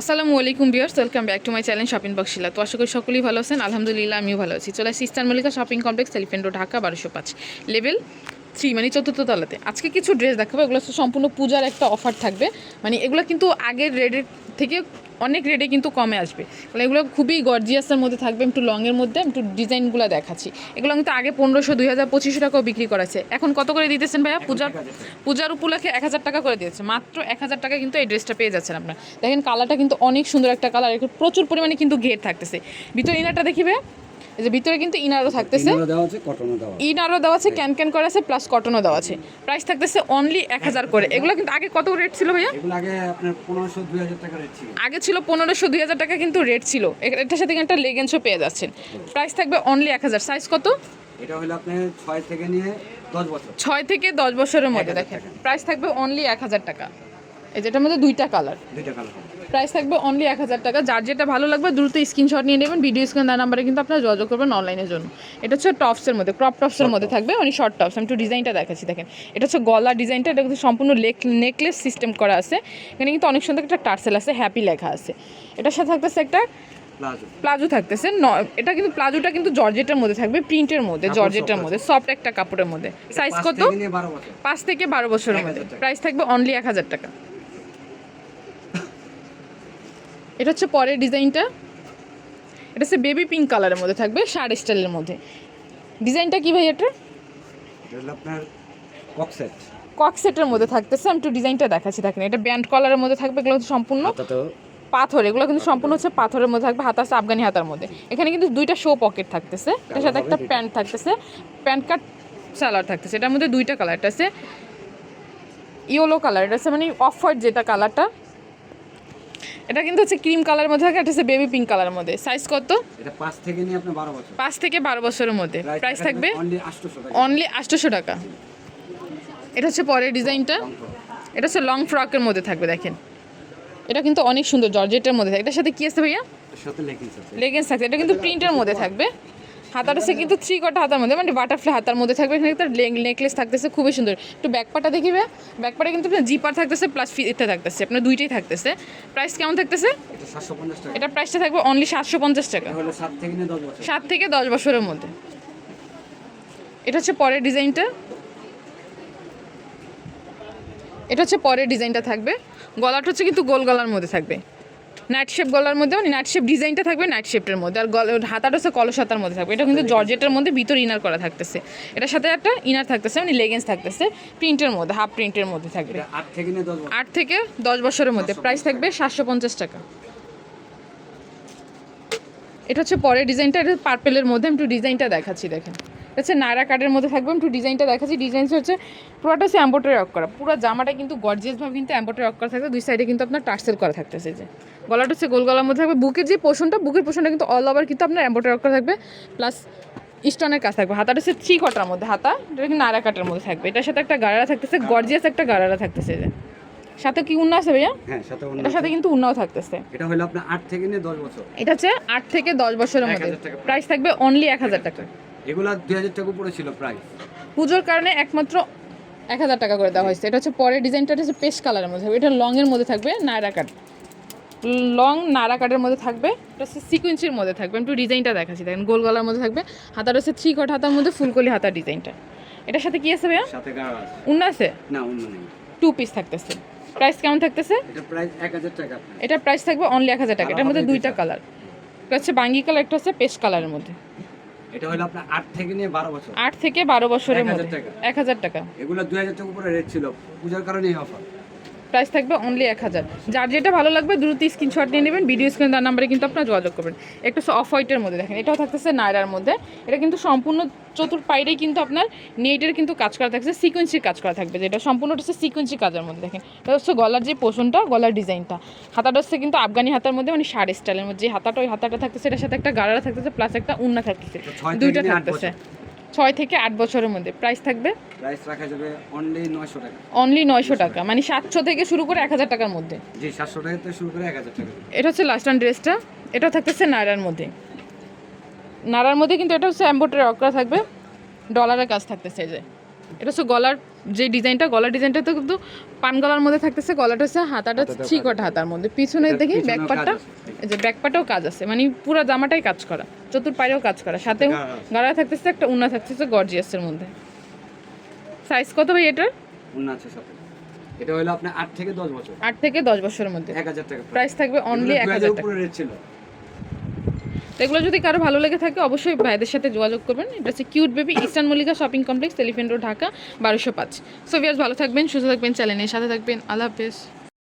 আসসালামু আলাইকুম viewers welcome back to my channel shopping বক্সিলা তো আশা করি সকলেই ভালো আছেন, আলহামদুলিল্লাহ আমিও ভালো আছি। চলে আসছি eastern Mallika shopping complex, elephant Dhaka, বারোশো পাঁচ। লেভেল থ্রি মানে চতুর্থ তলাতে। আজকে কিছু ড্রেস দেখাবো, এগুলো সম্পূর্ণ পূজার একটা অফার থাকবে। মানে এগুলো কিন্তু আগের রেডের থেকে অনেক রেটে কিন্তু কমে আসবে। মানে এগুলো খুবই গর্জিয়াসের মধ্যে থাকবে একটু লংয়ের মধ্যে একটু ডিজাইনগুলো দেখাচ্ছি। এগুলো কিন্তু আগে পনেরোশো দুই হাজার পঁচিশশো টাকাও বিক্রি করাছে এখন কত করে দিতেছেন ভাইয়া? পূজার পূজার উপলক্ষে এক হাজার টাকা করে দিয়েছে। মাত্র এক হাজার টাকা কিন্তু এই ড্রেসটা পেয়ে যাচ্ছেন আপনার। দেখেন কালারটা কিন্তু অনেক সুন্দর একটা কালার প্রচুর পরিমাণে কিন্তু ঘের থাকতেছে। ভিতরে ইনারটা দেখিবে এই যে ভিতরে কিন্তু ইনারও থাকতেছে। ইনারও দেওয়া আছে ক্যান ক্যান করা আছে প্লাস কটনও দেওয়া আছে। প্রাইস থাকতেছে অনলি এক হাজার করে। এগুলো কিন্তু আগে কত রেট ছিল ভাইয়া? আগে ছিল ছিল পনেরোশো দুই হাজার টাকা কিন্তু রেট ছিল। এটার সাথে একটা লেগেন্সও পেয়ে যাচ্ছেন। প্রাইস থাকবে অনলি এক হাজার। সাইজ কত? এটা হলো আপনি ছয় থেকে নিয়ে দশ বছর। ছয় থেকে দশ বছরের মধ্যে 1000 দেখেন। প্রাইস থাকবে অনলি এক হাজার টাকা। এই যেটার মধ্যে দুইটা কালার দুইটা কালার প্রাইস থাকবে অনলি এক হাজার টাকা। যার যেটা ভালো লাগবে দ্রুত স্ক্রিনশট নিয়ে নেবেন ভিডিও স্ক্রিন দেওয়ার নাম্বারে কিন্তু আপনারা যোগাযোগ করবেন অনলাইনের জন্য। এটা হচ্ছে টপসের মধ্যে ক্রপ টপসের মধ্যে থাকবে মানে শর্ট টপস আমি একটু ডিজাইনটা দেখাচ্ছি দেখেন। এটা হচ্ছে গলা ডিজাইনটা এটা কিন্তু সম্পূর্ণ লেক নেকলেস সিস্টেম করা আছে। এখানে কিন্তু অনেক সুন্দর একটা টার্সেল আছে হ্যাপি লেখা আছে। এটার সাথে থাকতেছে একটা প্লাজো থাকতেছে ন- এটা কিন্তু প্লাজোটা কিন্তু জর্জেটের মধ্যে থাকবে প্রিন্টের মধ্যে জর্জেটের মধ্যে সফট একটা কাপড়ের মধ্যে। সাইজ কত? পাঁচ থেকে বারো বছরের মধ্যে। প্রাইস থাকবে অনলি এক হাজার টাকা। এটা হচ্ছে পরের ডিজাইনটা। এটা হচ্ছে বেবি পিঙ্ক কালারের মধ্যে থাকবে শার্ট স্টাইলের মধ্যে। ডিজাইনটা কি ভাই এটা? আপনার ককসেট কক সেটের মধ্যে থাকতেছে আমি একটু ডিজাইনটা দেখাচ্ছি দেখেন। এটা ব্যান্ড কলারের মধ্যে থাকবে এগুলো হচ্ছে সম্পূর্ণ পাথর এগুলো কিন্তু সম্পূর্ণ হচ্ছে পাথরের মধ্যে থাকবে হাতা আছে আফগানি হাতার মধ্যে। এখানে কিন্তু দুইটা শো পকেট থাকতেছে এটার সাথে একটা প্যান্ট থাকতেছে প্যান্ট কাট সালোয়ার থাকতেছে এটার মধ্যে দুইটা কালার এটা আছে ইয়েলো কালার এটা হচ্ছে মানে অফ হোয়াইট যেটা কালারটা এটা কিন্তু হচ্ছে ক্রিম কালার মধ্যে থাকে এটা হচ্ছে বেবি পিঙ্ক কালারের মধ্যে। সাইজ কত? এটা পাঁচ থেকে নিয়ে আপনার বারো বছর। পাঁচ থেকে বারো বছরের মধ্যে। প্রাইস থাকবে অনলি আটশোশো টাকা। অনলি আটশোশো টাকা। এটা হচ্ছে পরের ডিজাইনটা। এটা হচ্ছে লং ফ্রকের মধ্যে থাকবে দেখেন। এটা কিন্তু অনেক সুন্দর জর্জেটের মধ্যে থাকে। এটার সাথে কি আছে ভাইয়া? লেগিংস আছে। লেগেন্স থাকছে। এটা কিন্তু প্রিন্টের মধ্যে থাকবে। হাতাটা সে কিন্তু থ্রি কটা হাতার মধ্যে মানে বাটারফ্লাই হাতার মধ্যে থাকবে। এখানে একটা নেকলেস থাকতেছে খুবই সুন্দর। একটু ব্যাকপাটা দেখিবে ব্যাকপাটা কিন্তু আপনার জিপার থাকতেছে প্লাস ফিতে থাকতেছে। আপনার দুইটাই থাকতেছে। প্রাইস কেমন থাকতেছে? এটা প্রাইসটা থাকবে অনলি সাতশো পঞ্চাশ টাকা। সাত থেকে দশ বছরের মধ্যে। এটা হচ্ছে পরের ডিজাইনটা। এটা হচ্ছে পরের ডিজাইনটা থাকবে। গলাটা হচ্ছে কিন্তু গোল গলার মধ্যে থাকবে। নাইট শেপ গলার মধ্যে মানে নাইট শেপ ডিজাইনটা থাকবে নাইট শেপের মধ্যে। আর গল হাতাটা হচ্ছে কলস হাতার মধ্যে থাকবে। এটা কিন্তু জর্জেটের মধ্যে ভিতর ইনার করা থাকতেছে। এটার সাথে একটা ইনার থাকতেছে মানে লেগেন্স থাকতেছে। প্রিন্টের মধ্যে হাফ প্রিন্টের মধ্যে থাকবে। আট থেকে দশ বছরের মধ্যে। প্রাইস থাকবে সাতশো পঞ্চাশ টাকা। এটা হচ্ছে পরের ডিজাইনটা এটা পার্পেলের মধ্যে। আমি একটু ডিজাইনটা দেখাচ্ছি দেখেন। হচ্ছে নায়রা কার্ডের মধ্যে থাকবে। আমি একটু ডিজাইনটা দেখাচ্ছি। ডিজাইন হচ্ছে পুরোটা হচ্ছে অ্যাম্বোটারি রক করা। পুরো জামাটা কিন্তু গর্জিয়াসভাবে কিন্তু অ্যাম্বোটারি রক করা থাকবে দুই সাইডে কিন্তু আপনার টার্সেল করা থাকতেছে যে। গলাটা হচ্ছে গোল গলার মধ্যে থাকবে। বুকের যে পোর্শনটা বুকের পোর্শনটা কিন্তু অল ওভার কিন্তু আপনার অ্যাম্বোটারি রক করা থাকবে। প্লাস স্টোনের কাজ থাকবে। হাতাটা হচ্ছে থ্রি কটার মধ্যে। হাতা এটা কিন্তু নায়রা কাটের মধ্যে থাকবে। এটার সাথে একটা গাড়ারা থাকতেছে। গর্জিয়াস একটা গাড়ারা থাকতেছে যে। সাথে কি উন্না আছে ভাইয়া? হ্যাঁ সাথে এটার সাথে কিন্তু উন্নাও থাকতেছে। এটা হলো আপনার আট থেকে নিয়ে দশ বছর। এটা হচ্ছে আট থেকে দশ বছরের মধ্যে। প্রাইস থাকবে অনলি এক হাজার টাকা। এগুলা দুই হাজার টাকা উপরে ছিল প্রাইস পুজোর কারণে একমাত্র এক হাজার টাকা করে দেওয়া হয়েছে। এটা হচ্ছে পরের ডিজাইনটা হচ্ছে পেস্ট কালারের মধ্যে থাকবে। এটা লংয়ের মধ্যে থাকবে নায়রা কাট লং নারা কাটের মধ্যে থাকবে এটা হচ্ছে সিকুয়েন্সির মধ্যে থাকবে। একটু ডিজাইনটা দেখাচ্ছি দেখেন গোল গলার মধ্যে থাকবে। হাতার হচ্ছে থ্রি কট হাতার মধ্যে ফুলকলি হাতার ডিজাইনটা এটার সাথে কি আছে ভাইয়া? সাথে গাড়া আছে। উন্না আছে? না নেই। টু পিস থাকতেছে। প্রাইস কেমন থাকতেছে? এটা প্রাইস এক হাজার টাকা আপনার। এটার প্রাইস থাকবে অনলি এক হাজার টাকা। এটার মধ্যে দুইটা দুইটা। কালার একটা হচ্ছে বাঙ্গি কালার একটা হচ্ছে পেস্ট কালারের মধ্যে। এটা হলো আপনার আট থেকে নিয়ে বারো বছর। আট থেকে বারো বছরের 1000 মধ্যে। টাকা। এক হাজার টাকা। এগুলো দুই হাজার টাকা উপরে রেট ছিল। পূজার কারণে এই অফার প্রাইস থাকবে অনলি এক হাজার। যার যেটা ভালো লাগবে দ্রুত স্ক্রিনশট নিয়ে নেবেন ভিডিও স্ক্রিন তার নাম্বারে কিন্তু আপনারা যোগাযোগ করবেন। একটা অফ হোয়াইটের মধ্যে দেখেন এটাও থাকতেছে নায়রার মধ্যে। এটা কিন্তু সম্পূর্ণ চতুর পাইরেই কিন্তু আপনার নেটের কিন্তু কাজ করা থাকছে সিকোয়েন্সির কাজ করা থাকবে যেটা। সম্পূর্ণ হচ্ছে সিকোয়েন্সি কাজের মধ্যে দেখেন। এটা হচ্ছে গলার যে পোষণটা গলার ডিজাইনটা। হাতাটা হচ্ছে কিন্তু আফগানি হাতার মধ্যে মানে শাড়ি স্টাইলের মধ্যে। যে হাতাটা ওই হাতাটা থাকতেছে এটার সাথে একটা গাড়ারা থাকতেছে প্লাস একটা উন্না থাকতেছে। দুইটা থাকতেছে। ছয় থেকে আট বছরের মধ্যে। প্রাইস থাকবে? প্রাইস রাখা যাবে অনলি নয়শো টাকা। অনলি নয়শো টাকা। মানে সাতশো থেকে শুরু করে এক হাজার টাকার মধ্যে। জি সাতশো টাকা থেকে শুরু করে এক হাজার টাকা এটা হচ্ছে লাস্ট অ্যান্ড ড্রেসটা এটা থাকতেছে নাড়ার মধ্যে। নাড়ার মধ্যে কিন্তু এটা হচ্ছে অ্যাম্বোটারি অকরা থাকবে। ডলারের কাজ থাকতেছে যে। এটা হচ্ছে গলার যে ডিজাইনটা গলার ডিজাইনটা তো কিন্তু পান গলার মধ্যে থাকতেছে। গলাটা হচ্ছে হাতাটা থ্রি হাতার মধ্যে। পিছনে দেখি পিছনেও যে ব্যাক পার্টেও কাজ আছে। মানে পুরো জামাটাই কাজ করা। চতুর পায়েও কাজ করা। সাথে গাড়া আছে। থাকতেছে একটা উন্না থাকতেছে গর্জিয়াসের মধ্যে। সাইজ কত ভাই এটার? অন্য আছে সাথে। এটা হলো আপনার আট থেকে দশ বছর। আট থেকে দশ বছরের মধ্যে। এক হাজার টাকা প্রাইস থাকবে অনলি এক এগুলো হাজার টাকা। উপরে রেট ছিল। এগুলো যদি কারও ভালো লেগে থাকে অবশ্যই ভাইদের সাথে যোগাযোগ করবেন। এটা হচ্ছে cute baby eastern Mallika shopping complex elephant road Dhaka বারোশো পাঁচ। সো ভিয়ার্স ভালো থাকবেন সুস্থ থাকবেন চ্যানেলের সাথে থাকবেন। আল্লাহ হাফেজ।